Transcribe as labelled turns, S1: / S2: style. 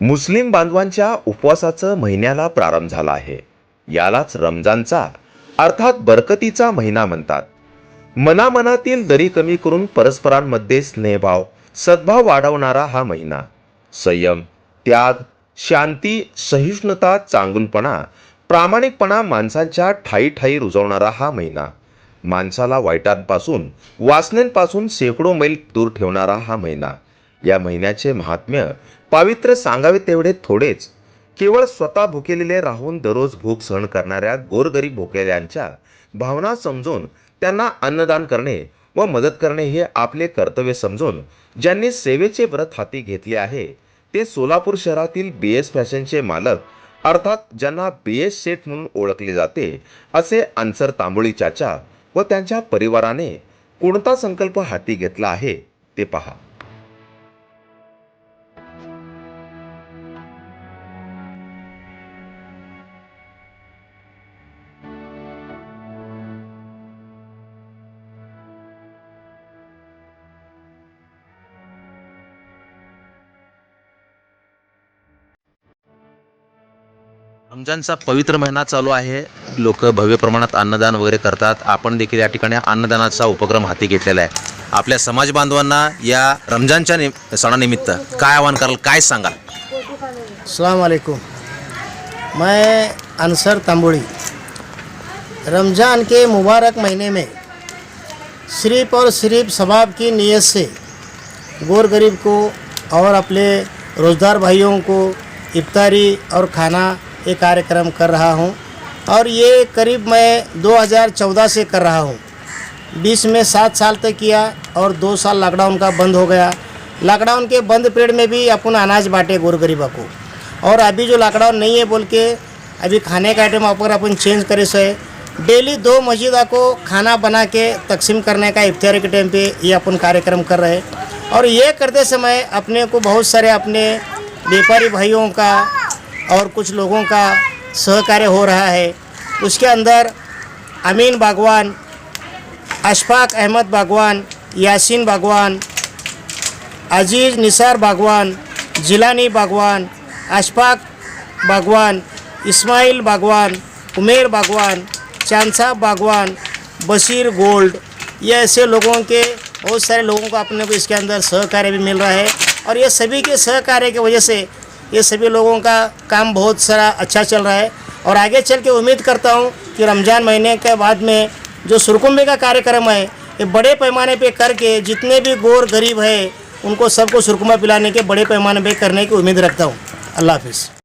S1: मुस्लिम बांधवांच्या उपवासाचं महिन्याला प्रारंभ झाला आहे. यालाच रमजानचा अर्थात बरकतीचा महिना म्हणतात. मनामनातील दरी कमी करून परस्परांमध्ये स्नेहभाव सद्भाव वाढवणारा हा महिना. संयम त्याग शांती सहिष्णुता चांगुलपणा प्रामाणिकपणा माणसांच्या ठाई ठाई रुजवणारा हा महिना. माणसाला वाईटांपासून वासनेंपासून शेकडो मैल दूर ठेवणारा हा महिना. या महिन्याचे महात्म्य पावित्र्य सांगावे तेवढे थोडेच. केवळ स्वतः भुकेलेले राहून दररोज भूक सहन करणाऱ्या गोरगरीब भुकेल्यांच्या भावना समजून त्यांना अन्नदान करणे व मदत करणे हे आपले कर्तव्य समजून ज्यांनी सेवेचे व्रत हाती घेतले आहे ते सोलापूर शहरातील बी एस फॅशनचे मालक अर्थात ज्यांना बी एस शेठ म्हणून ओळखले जाते असे अन्सर तांबोळी चाचा व त्यांच्या परिवाराने कोणता संकल्प हाती घेतला आहे ते पहा.
S2: रमजानचा पवित्र महिना चालू आहे. लोक भव्य प्रमाणात अन्नदान वगैरे करतात. आपण देखील या ठिकाणी अन्नदानाचा उपक्रम हाती घेतलेला आहे. आपल्या समाज बांधवांना या रमजानच्या नि सणानिमित्त काय आवाहन कराल काय सांगाल?
S3: सलाम वालेकुम. मैं अनसर तंबुड़ी रमज़ान के मुबारक महीने में सिर्फ और सिर्फ सबाब की नीयत से गोर गरीब को और अपने रोजदार भाइयों को इफ्तारी और खाना ये कार्यक्रम कर रहा हूँ और ये करीब मैं 2014 से कर रहा हूँ। बीस में सात साल तक किया और दो साल लॉकडाउन का बंद हो गया। लॉकडाउन के बंद पीरियड में भी अपन अनाज बांटे गोर गरीबा को। और अभी जो लॉकडाउन नहीं है बोल के, अभी खाने का आइटम अगर अपन चेंज करे सो है डेली दो मस्जिदा को खाना बना के तकसीम करने का इफ्तारी के टाइम पे ये अपन कार्यक्रम कर रहे और ये करते समय अपने को बहुत सारे अपने व्यापारी भाइयों का और कुछ लोगों का सहकार्य हो रहा है। उसके अंदर अमीन बागवान, अशफाक अहमद बागवान, यासीन बागवान, अज़ीज़ निसार बागवान, जिलानी बागवान, अशफाक बागवान, इस्माइल बागवान, उमेर बागवान चांसा बागवान, बशीर गोल्ड, ये ऐसे लोगों के, बहुत सारे लोगों को अपने को इसके अंदर सहकार्य भी मिल रहा है। और ये सभी के सहकार्य की वजह से ये सभी लोगों का काम बहुत सारा अच्छा चल रहा है। और आगे चल के उम्मीद करता हूँ कि रमज़ान महीने के बाद में जो सुरकुंबे का कार्यक्रम है, ये बड़े पैमाने पे करके जितने भी गोर गरीब है, उनको सबको सुरकुमा पिलाने के बड़े पैमाने पे करने की उम्मीद रखता हूँ। अल्लाह हाफिज़।